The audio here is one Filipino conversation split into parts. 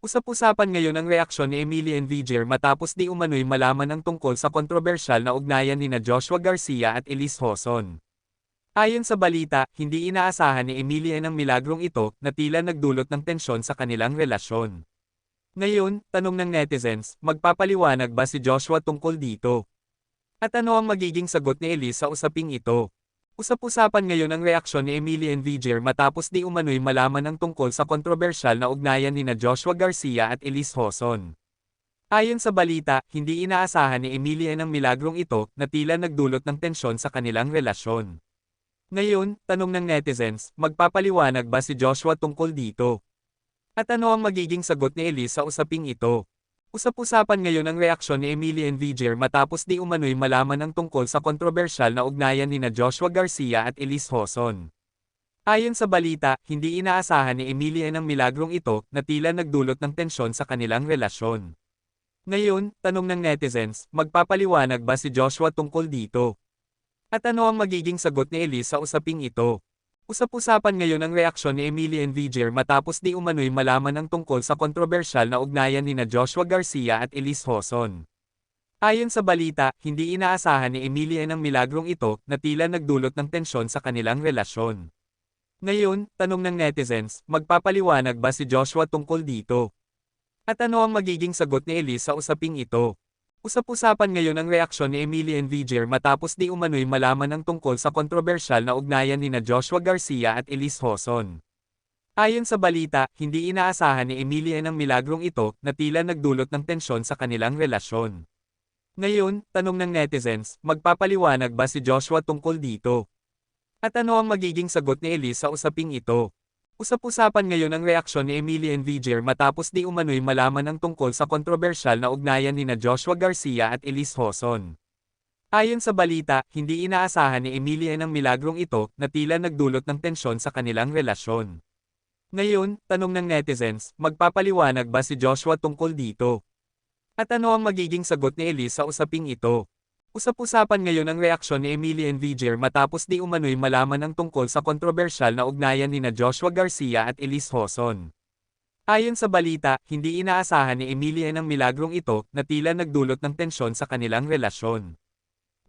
Usap-usapan ngayon ang reaksyon ni Emilian Viger matapos di umano'y malaman ang tungkol sa kontrobersyal na ugnayan nina Joshua Garcia at Elise Hoson. Ayon sa balita, hindi inaasahan ni Emilian ang milagrong ito na tila nagdulot ng tensyon sa kanilang relasyon. Ngayon, tanong ng netizens, magpapaliwanag ba si Joshua tungkol dito? At ano ang magiging sagot ni Elise sa usaping ito? Usap-usapan ngayon ang reaksyon ni Emilian Viger matapos di umano'y malaman ang tungkol sa kontrobersyal na ugnayan nina Joshua Garcia at Elise Hoson. Ayon sa balita, hindi inaasahan ni Emilian ang milagrong ito na tila nagdulot ng tensyon sa kanilang relasyon. Ngayon, tanong ng netizens, magpapaliwanag ba si Joshua tungkol dito? At ano ang magiging sagot ni Elise sa usaping ito? Usap-usapan ngayon ang reaksyon ni Emilian Viger matapos di umano'y malaman ang tungkol sa kontrobersyal na ugnayan nina Joshua Garcia at Elise Hoson. Ayon sa balita, hindi inaasahan ni Emilian ang milagrong ito na tila nagdulot ng tensyon sa kanilang relasyon. Ngayon, tanong ng netizens, magpapaliwanag ba si Joshua tungkol dito? At ano ang magiging sagot ni Elise sa usaping ito? Usap-usapan ngayon ang reaksyon ni Emilian Viger matapos di umano'y malaman ang tungkol sa kontrobersyal na ugnayan nina Joshua Garcia at Elise Hoson. Ayon sa balita, hindi inaasahan ni Emilian ang milagrong ito na tila nagdulot ng tensyon sa kanilang relasyon. Ngayon, tanong ng netizens, magpapaliwanag ba si Joshua tungkol dito? At ano ang magiging sagot ni Elise sa usaping ito? Usap-usapan ngayon ang reaksyon ni Emilian Viger matapos di umano'y malaman ang tungkol sa kontrobersyal na ugnayan nina Joshua Garcia at Elise Hoson. Ayon sa balita, hindi inaasahan ni Emilian ang milagrong ito na tila nagdulot ng tensyon sa kanilang relasyon. Ngayon, tanong ng netizens, magpapaliwanag ba si Joshua tungkol dito? At ano ang magiging sagot ni Elise sa usaping ito? Usap-usapan ngayon ang reaksyon ni Emilian Viger matapos di umano'y malaman ang tungkol sa kontrobersyal na ugnayan nina Joshua Garcia at Elise Hoson. Ayon sa balita, hindi inaasahan ni Emilian ang milagrong ito na tila nagdulot ng tensyon sa kanilang relasyon. Ngayon, tanong ng netizens, magpapaliwanag ba si Joshua tungkol dito? At ano ang magiging sagot ni Elise sa usaping ito? Usap-usapan ngayon ang reaksyon ni Emilian Viger matapos di umano'y malaman ang tungkol sa kontrobersyal na ugnayan nina Joshua Garcia at Elise Hoson. Ayon sa balita, hindi inaasahan ni Emilian ang milagrong ito na tila nagdulot ng tensyon sa kanilang relasyon.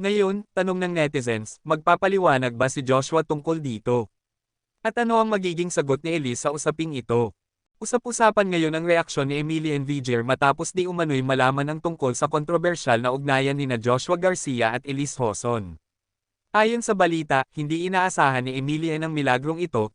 Ngayon, tanong ng netizens, magpapaliwanag ba si Joshua tungkol dito? At ano ang magiging sagot ni Elise sa usaping ito? Usap-usapan ngayon ang reaksyon ni Emilian Viger matapos di umano'y malaman ang tungkol sa kontrobersyal na ugnayan nina Joshua Garcia at Elise Hoson. Ayon sa balita, hindi inaasahan ni Emilian ang milagrong ito